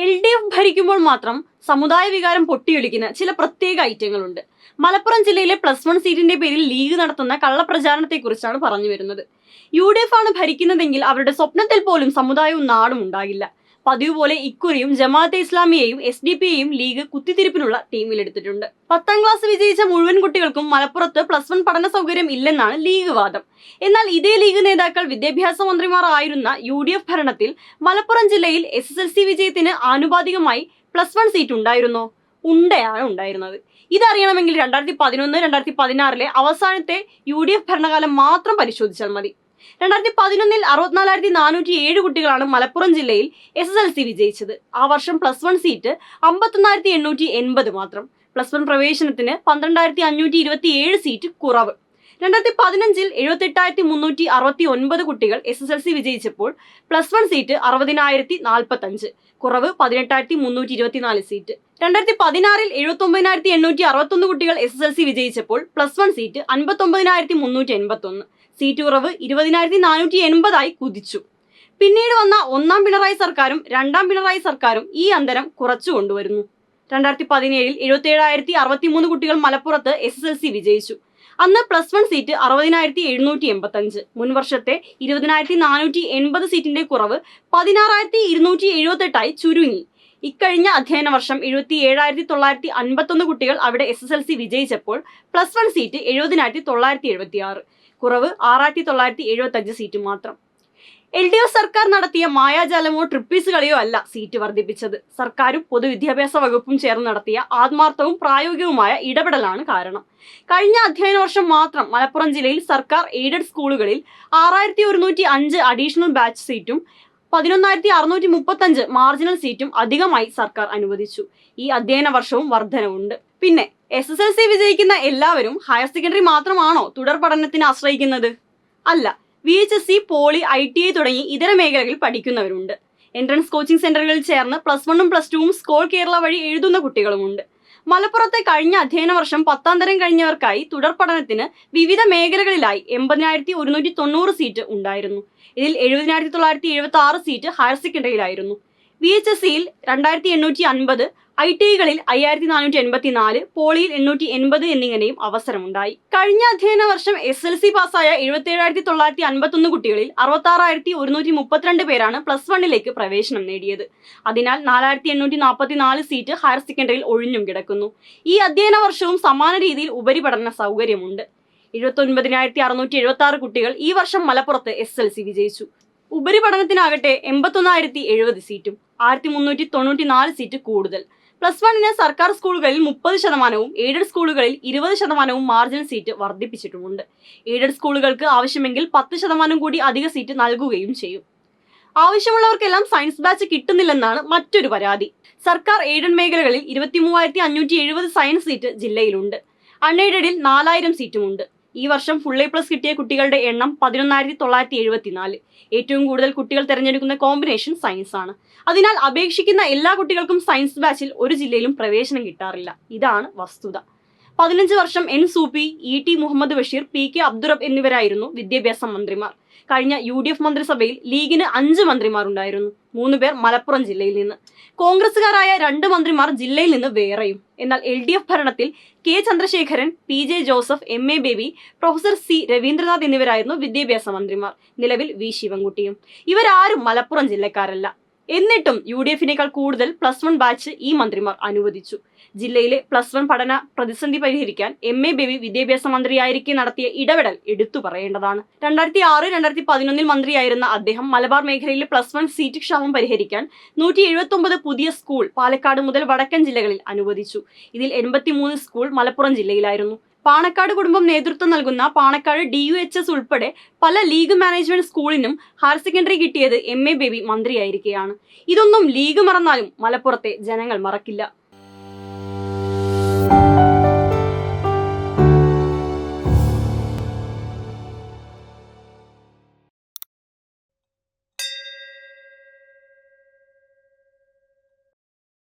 L D F ഭരിക്കുമ്പോൾ മാത്രം സമുദായ വികാരം പൊട്ടിയൊലിക്കുന്ന ചില പ്രത്യേക ഐറ്റങ്ങളുണ്ട് മലപ്പുറം ജില്ലയിലെ പ്ലസ് വൺ സീറ്റിന്റെ പേരിൽ ലീഗ് നടത്തുന്ന കള്ളപ്രചാരണത്തെക്കുറിച്ചാണ് പറഞ്ഞു വരുന്നത്. യു ഡി എഫ് ആണ് ഭരിക്കുന്നതെങ്കിൽ അവരുടെ സ്വപ്നത്തിൽ പോലും സമുദായവും നാടും ഉണ്ടാകില്ല. പതിവ് പോലെ ഇക്കുറിയും ജമാഅത്തെ ഇസ്ലാമിയെയും എസ് ഡി പിയെയും ലീഗ് കുത്തിത്തിരിപ്പിനുള്ള ടീമിലെടുത്തിട്ടുണ്ട് പത്താം ക്ലാസ് വിജയിച്ച മുഴുവൻ കുട്ടികൾക്കും മലപ്പുറത്ത് പ്ലസ് വൺ പഠന സൗകര്യം ഇല്ലെന്നാണ് ലീഗ് വാദം. എന്നാൽ ഇതേ ലീഗ് നേതാക്കൾ വിദ്യാഭ്യാസ മന്ത്രിമാർ ആയിരുന്ന യു ഡി എഫ് ഭരണത്തിൽ മലപ്പുറം ജില്ലയിൽ എസ് എസ് എൽ സി വിജയത്തിന് ആനുപാതികമായി പ്ലസ് വൺ സീറ്റ് ഉണ്ടായിരുന്നോ? ഉണ്ടയാണ് ഉണ്ടായിരുന്നത്. ഇതറിയണമെങ്കിൽ രണ്ടായിരത്തി പതിനൊന്ന് രണ്ടായിരത്തി പതിനാറിലെ അവസാനത്തെ യു ഡി എഫ് ഭരണകാലം മാത്രം പരിശോധിച്ചാൽ മതി. രണ്ടായിരത്തി പതിനൊന്നിൽ അറുപത്തിനാലായിരത്തി നാനൂറ്റി ഏഴ് കുട്ടികളാണ് മലപ്പുറം ജില്ലയിൽ എസ് എസ് എൽ സി വിജയിച്ചത്. ആ വർഷം പ്ലസ് വൺ സീറ്റ് അമ്പത്തൊന്നായിരത്തി എണ്ണൂറ്റി എൺപത് മാത്രം. പ്ലസ് വൺ പ്രവേശനത്തിന് പന്ത്രണ്ടായിരത്തി അഞ്ഞൂറ്റി ഇരുപത്തി ഏഴ് സീറ്റ് കുറവ്. രണ്ടായിരത്തി പതിനഞ്ചിൽ എഴുപത്തെട്ടായിരത്തി മുന്നൂറ്റി അറുപത്തി ഒൻപത് കുട്ടികൾ എസ് എസ് എൽ സി വിജയിച്ചപ്പോൾ പ്ലസ് വൺ സീറ്റ് അറുപതിനായിരത്തി നാൽപ്പത്തഞ്ച് കുറവ് പതിനെട്ടായിരത്തി മുന്നൂറ്റി ഇരുപത്തിനാല് സീറ്റ് രണ്ടായിരത്തി പതിനാറിൽ എഴുപത്തി ഒമ്പതിനായിരത്തി എണ്ണൂറ്റി അറുപത്തൊന്ന് കുട്ടികൾ എസ് എസ് എൽ സി വിജയിച്ചപ്പോൾ പ്ലസ് വൺ സീറ്റ് അൻപത്തൊമ്പതിനായിരത്തി മുന്നൂറ്റി എൺപത്തൊന്ന് സീറ്റ് കുറവ് ഇരുപതിനായിരത്തി നാനൂറ്റി എൺപതായി കുതിച്ചു. പിന്നീട് വന്ന ഒന്നാം പിണറായി സർക്കാരും രണ്ടാം പിണറായി സർക്കാരും ഈ അന്തരം കുറച്ചു കൊണ്ടുവരുന്നു. രണ്ടായിരത്തി പതിനേഴിൽ എഴുപത്തി അറുപത്തി മൂന്ന് കുട്ടികൾ മലപ്പുറത്ത് എസ് എസ് എൽ സി വിജയിച്ചു. അന്ന് പ്ലസ് വൺ സീറ്റ് അറുപതിനായിരത്തി എഴുന്നൂറ്റി എൺപത്തഞ്ച് മുൻ വർഷത്തെ ഇരുപതിനായിരത്തി നാനൂറ്റി എൺപത് സീറ്റിന്റെ കുറവ് പതിനാറായിരത്തി ഇരുന്നൂറ്റി എഴുപത്തെട്ടായി ചുരുങ്ങി. ഇക്കഴിഞ്ഞ അധ്യയന വർഷം എഴുപത്തി ഏഴായിരത്തി തൊള്ളായിരത്തി അൻപത്തൊന്ന് കുട്ടികൾ അവിടെ എസ് എസ് എൽ സി വിജയിച്ചപ്പോൾ പ്ലസ് വൺ സീറ്റ് എഴുപതിനായിരത്തി തൊള്ളായിരത്തി എഴുപത്തി ആറ് കുറവ് ആറായിരത്തി തൊള്ളായിരത്തി എഴുപത്തഞ്ച് സീറ്റ് മാത്രം. എൽ ഡി എഫ് സർക്കാർ നടത്തിയ മായാജാലമോ ട്രിപ്പീസ് കളിയോ അല്ല സീറ്റ് വർദ്ധിപ്പിച്ചത്. സർക്കാരും പൊതുവിദ്യാഭ്യാസ വകുപ്പും ചേർന്ന് നടത്തിയ ആത്മാർത്ഥവും പ്രായോഗികവുമായ ഇടപെടലാണ് കാരണം. കഴിഞ്ഞ അധ്യയന വർഷം മാത്രം മലപ്പുറം ജില്ലയിൽ സർക്കാർ എയ്ഡഡ് സ്കൂളുകളിൽ ആറായിരത്തി ഒരുന്നൂറ്റി അഞ്ച് അഡീഷണൽ ബാച്ച് സീറ്റും പതിനൊന്നായിരത്തി അറുന്നൂറ്റി മുപ്പത്തഞ്ച് മാർജിനൽ സീറ്റും അധികമായി സർക്കാർ അനുവദിച്ചു. ഈ അധ്യയന വർഷവും വർധനവുണ്ട്. പിന്നെ എസ് എസ് എൽ സി വിജയിക്കുന്ന എല്ലാവരും ഹയർ സെക്കൻഡറി മാത്രമാണോ തുടർ പഠനത്തിന് ആശ്രയിക്കുന്നത്? അല്ല V H S C poly I T I തുടങ്ങി ഇതര മേഖലകളിൽ പഠിക്കുന്നവരുണ്ട്. എൻട്രൻസ് കോച്ചിംഗ് സെന്ററുകളിൽ ചേർന്ന് പ്ലസ് വണ്ണും പ്ലസ് ടുവും സ്കോൾ കേരള വഴി എഴുതുന്ന കുട്ടികളുമുണ്ട്. മലപ്പുറത്തെ കഴിഞ്ഞ അധ്യയന വർഷം പത്താം തരം കഴിഞ്ഞവർക്കായി തുടർ പഠനത്തിന് വിവിധ മേഖലകളിലായി എൺപതിനായിരത്തി ഒരുന്നൂറ്റി തൊണ്ണൂറ് സീറ്റ് ഉണ്ടായിരുന്നു. ഇതിൽ എഴുപതിനായിരത്തി തൊള്ളായിരത്തി എഴുപത്തി ആറ് സീറ്റ് ഹയർ സെക്കൻഡറിയിലായിരുന്നു വി എച്ച് എസ് സിയിൽ രണ്ടായിരത്തി എണ്ണൂറ്റി അൻപത് ഐ ടി ഐകളിൽ അയ്യായിരത്തി നാനൂറ്റി എൺപത്തി നാല് പോളിയിൽ എണ്ണൂറ്റി എൺപത് എന്നിങ്ങനെയും അവസരമുണ്ടായി. കഴിഞ്ഞ അധ്യയന വർഷം എസ് എൽ സി പാസ്സായ എഴുപത്തി ഏഴായിരത്തി തൊള്ളായിരത്തി അൻപത്തൊന്ന് കുട്ടികളിൽ അറുപത്തി ആറായിരത്തി ഒരുന്നൂറ്റി മുപ്പത്തിരണ്ട് പേരാണ് പ്ലസ് വണ്ണിലേക്ക് പ്രവേശനം നേടിയത്. അതിനാൽ നാലായിരത്തി എണ്ണൂറ്റി നാൽപ്പത്തി നാല് സീറ്റ് ഹയർ സെക്കൻഡറിയിൽ ഒഴിഞ്ഞും കിടക്കുന്നു. ഈ അധ്യയന വർഷവും സമാന രീതിയിൽ ഉപരിപഠന സൗകര്യമുണ്ട്. എഴുപത്തി ഒൻപതിനായിരത്തി അറുന്നൂറ്റി എഴുപത്തി ആറ് കുട്ടികൾ ഈ വർഷം മലപ്പുറത്ത് എസ് എൽ സി വിജയിച്ചു. ഉപരിപഠനത്തിനാകട്ടെ എൺപത്തൊന്നായിരത്തി എഴുപത് സീറ്റും ആയിരത്തി മുന്നൂറ്റി തൊണ്ണൂറ്റി നാല് സീറ്റ് കൂടുതൽ. പ്ലസ് വണ്ണിന് സർക്കാർ സ്കൂളുകളിൽ മുപ്പത് ശതമാനവും എയ്ഡഡ് സ്കൂളുകളിൽ ഇരുപത് ശതമാനവും മാർജിൻ സീറ്റ് വർദ്ധിപ്പിച്ചിട്ടുമുണ്ട്. എയ്ഡഡ് സ്കൂളുകൾക്ക് ആവശ്യമെങ്കിൽ പത്ത് ശതമാനം കൂടി അധിക സീറ്റ് നൽകുകയും ചെയ്യും. ആവശ്യമുള്ളവർക്കെല്ലാം സയൻസ് ബാച്ച് കിട്ടുന്നില്ലെന്നാണ് മറ്റൊരു പരാതി. സർക്കാർ എയ്ഡഡ് മേഖലകളിൽ ഇരുപത്തി മൂവായിരത്തി അഞ്ഞൂറ്റി എഴുപത് സയൻസ് സീറ്റ് ജില്ലയിലുണ്ട്. അൺഎയ്ഡഡിൽ നാലായിരം സീറ്റുമുണ്ട്. ഈ വർഷം ഫുൾ എ പ്ലസ് കിട്ടിയ കുട്ടികളുടെ എണ്ണം പതിനൊന്നായിരത്തി തൊള്ളായിരത്തി എഴുപത്തിനാല് ഏറ്റവും കൂടുതൽ കുട്ടികൾ തിരഞ്ഞെടുക്കുന്ന കോമ്പിനേഷൻ സയൻസ് ആണ്. അതിനാൽ അപേക്ഷിക്കുന്ന എല്ലാ കുട്ടികൾക്കും സയൻസ് ബാച്ചിൽ ഒരു ജില്ലയിലും പ്രവേശനം കിട്ടാറില്ല. ഇതാണ് വസ്തുത. പതിനഞ്ച് വർഷം N Soopy E T Muhammad Basheer P K Abdurab എന്നിവരായിരുന്നു വിദ്യാഭ്യാസ മന്ത്രിമാർ. കഴിഞ്ഞ യു ഡി എഫ് മന്ത്രിസഭയിൽ ലീഗിന് അഞ്ച് മന്ത്രിമാരുണ്ടായിരുന്നു. മൂന്ന് പേർ മലപ്പുറം ജില്ലയിൽ നിന്ന്. കോൺഗ്രസുകാരായ രണ്ട് മന്ത്രിമാർ ജില്ലയിൽ നിന്ന് വേറെയും. എന്നാൽ എൽ ഡി എഫ് ഭരണത്തിൽ K Chandrasekharan P J Joseph M A Baby professor C Raveendranath എന്നിവരായിരുന്നു വിദ്യാഭ്യാസ മന്ത്രിമാർ. നിലവിൽ വി ശിവൻകുട്ടിയും. ഇവരാരും മലപ്പുറം ജില്ലക്കാരല്ല. എന്നിട്ടും യു ഡി എഫിനേക്കാൾ കൂടുതൽ പ്ലസ് വൺ ബാച്ച് ഈ മന്ത്രിമാർ അനുവദിച്ചു. ജില്ലയിലെ പ്ലസ് വൺ പഠന പ്രതിസന്ധി പരിഹരിക്കാൻ എം എ ബേബി വിദ്യാഭ്യാസ മന്ത്രിയായിരിക്കെ നടത്തിയ ഇടപെടൽ എടുത്തു പറയേണ്ടതാണ്. രണ്ടായിരത്തി ആറ് രണ്ടായിരത്തി പതിനൊന്നിൽ മന്ത്രിയായിരുന്ന അദ്ദേഹം മലബാർ മേഖലയിലെ പ്ലസ് വൺ സീറ്റ് ക്ഷാമം പരിഹരിക്കാൻ നൂറ്റി എഴുപത്തൊമ്പത് പുതിയ സ്കൂൾ പാലക്കാട് മുതൽ വടക്കൻ ജില്ലകളിൽ അനുവദിച്ചു. ഇതിൽ എൺപത്തിമൂന്ന് സ്കൂൾ മലപ്പുറം ജില്ലയിലായിരുന്നു. പാണക്കാട് കുടുംബം നേതൃത്വം നൽകുന്ന Panakkad D U H S ഉൾപ്പെടെ പല ലീഗ് മാനേജ്മെന്റ് സ്കൂളിനും ഹയർ സെക്കൻഡറി കിട്ടിയത് എം എ ബേബി മന്ത്രിയായിരിക്കെയാണ്. ഇതൊന്നും ലീഗ് മറന്നാലും മലപ്പുറത്തെ ജനങ്ങൾ മറക്കില്ല.